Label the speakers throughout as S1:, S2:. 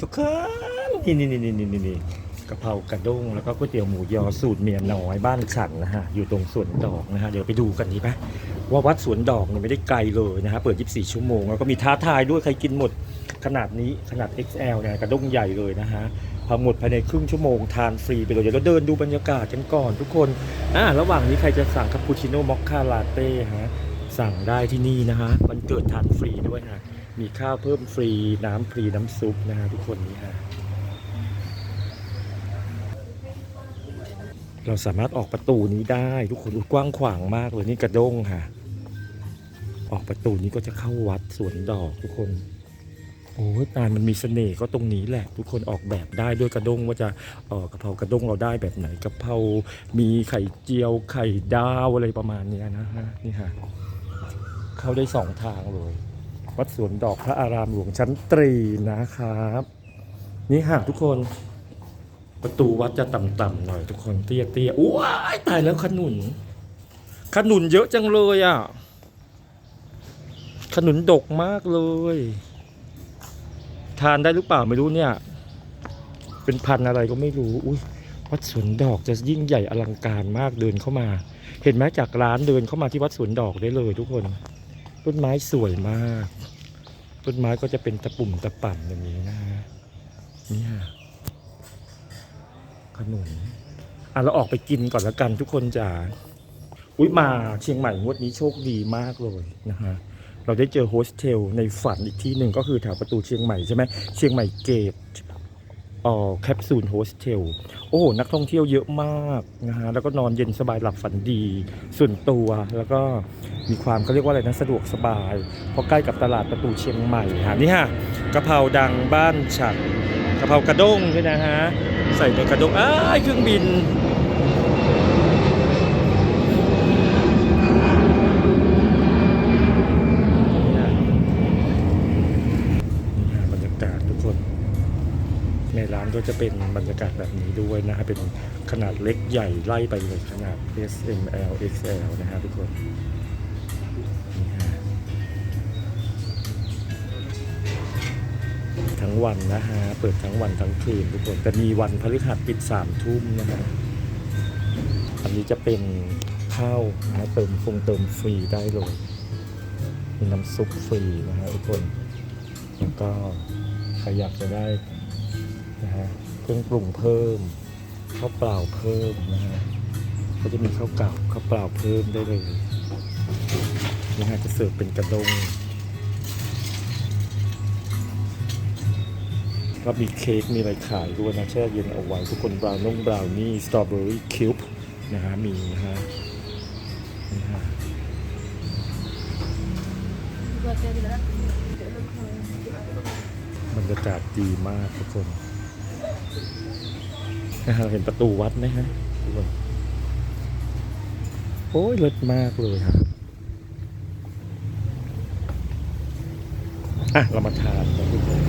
S1: ทุกคนนี่นี่นี่นี่นี่นี่กะเพรากระด้งแล้วก็ก๋วยเตี๋ยวหมูยอสูตรเมียน้อยบ้านฉันนะฮะอยู่ตรงสวนดอกนะฮะเดี๋ยวไปดูกันดีไหมว่าวัดสวนดอกเนี่ยไม่ได้ไกลเลยนะฮะเปิด 24 ชั่วโมงแล้วก็มีท้าทายด้วยใครกินหมดขนาดนี้ขนาด XL เนี่ยกระด้งใหญ่เลยนะฮะพอหมดภายในครึ่งชั่วโมงทานฟรีไปเลยเดี๋ยวเราเดินดูบรรยากาศกันก่อนทุกคนอ่าระหว่างนี้ใครจะสั่งคาปูชิโน่มอคค่าลาเต้ฮะสั่งได้ที่นี่นะฮะมันเกิดทานฟรีด้วยฮะ มีข้าวเพิ่มฟรีน้ำฟรีน้ำซุปนะฮะทุกคนนี่ฮะเราสามารถออกประตูนี้ได้ทุกคนกว้างขวางมากเลยนี่กระด้งค่ะ ออกประตูนี้ก็จะเข้าวัดสวนดอกทุกคน โอ้ตายมันมีเสน่ห์ก็ตรงนี้แหละ ทุกคนออกแบบได้ด้วยกระด้งว่าจะเออกะเพรากระด้งเราได้แบบไหนกระเพรา มีไข่เจียวไข่ดาวอะไรประมาณนี้นะฮะนี่ฮะเข้าได้สองทางเลย วัดสวนดอกพระอารามหลวงชั้นตรีนะครับ นี่ค่ะทุกคนประตูวัดจะต่ำๆหน่อยทุกคนเตี้ยๆอ้ยตายแล้วขนุน ขนุนเยอะจังเลยอะ ขนุนดกมากเลย ทานได้หรือเปล่าไม่รู้เนี่ย เป็นพันอะไรก็ไม่รู้ อุ้ยวัดสวนดอกจะยิ่งใหญ่อลังการมากเดินเข้ามา เห็นไหมจากร้านเดินเข้ามาที่วัดสวนดอกได้เลยทุกคน ต้นไม้สวยมาก ต้นไม้ก็จะเป็นตะปุ่มตะป่ำอย่างนี้นะฮะเนี่ยขนุนอะเราออกไปกินก่อนล้วกันทุกคนจ๋าอุ้ยมาเชียงใหม่งวดนี้โชคดีมากเลยนะฮะเราได้เจอโฮสเทลในฝันอีกที่หนึ่งก็คือแถวประตูเชียงใหม่ใช่ไหมเชียงใหม่เกต อ๋อแคปซูลโฮสเทล โอ้โหนักท่องเที่ยวเยอะมากนะฮะแล้วก็นอนเย็นสบายหลับฝันดี ส่วนตัวแล้วก็มีความเขาเรียกว่าอะไรนะ สะดวกสบาย เพราะใกล้กับตลาดประตูเชียงใหม่ฮะนี่ฮะกะเพราดังบ้านฉันกะเพรากระด้งด้วยนะฮะ ใส่ในกระด้งอ้ายเครื่องบินฮะนี่ฮะบรรยากาศทุกคน ในร้าน ก็จะเป็นบรรยากาศแบบนี้ด้วยนะฮะเป็นขนาดเล็กใหญ่ไล่ไปเลยขนาด S M L X L นะฮะทุกคนทั้งวันนะฮะ เปิดทั้งวันทั้งคืนทุกคน แต่มีวันพฤหัสปิดสามทุ่มนะฮะ อันนี้จะเป็นข้าวนะเติมฟงเติมฟรีได้เลย มีน้ำซุปฟรีนะฮะทุกคน แล้วก็ใครอยากจะได้ นะฮะเครื่องปรุงเพิ่มข้าวเปล่าเพิ่มนะฮะก็จะมีข้าวเก่าข้าวเปล่าเพิ่มได้เลยนะฮะจะเสิร์ฟเป็นกระดงก็มีเค้กมีอะไรขายด้วยนะแช่เย็นเอาไว้ทุกคนบราวนุ่งบราวนี่สตรอเบอรี่คิวบ์นะฮะมีนะฮะนี่ฮะบรรยากาศดีมากทุกคน เห็นประตูวัดไหมฮะทุกคนโอ้ยเลิศมากเลยฮะอะ เรามาทานกันทุกคน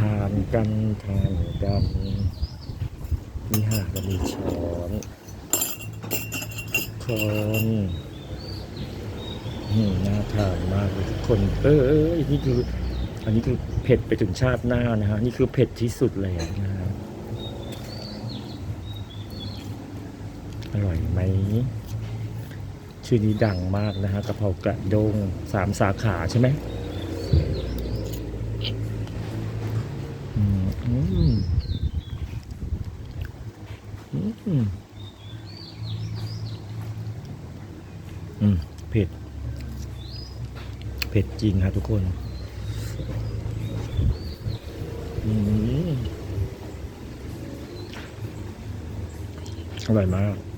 S1: ทานกันทานกันนี่ฮะเรามีช้อนทุกคนน่าทานมากเลยทุกคน เออเออนี่คือ อันนี้คือเผ็ดไปถึงชาติหน้านะฮะ นี่คือเผ็ดที่สุดแล้วนะฮะ อร่อยไหม ชื่อนี้ดังมากนะฮะกะเพรากระด้งสามสาขาใช่ไหมอืมอืมอืมอืมเผ็ด เผ็ดจริงครับทุกคน อืม อร่อยมาก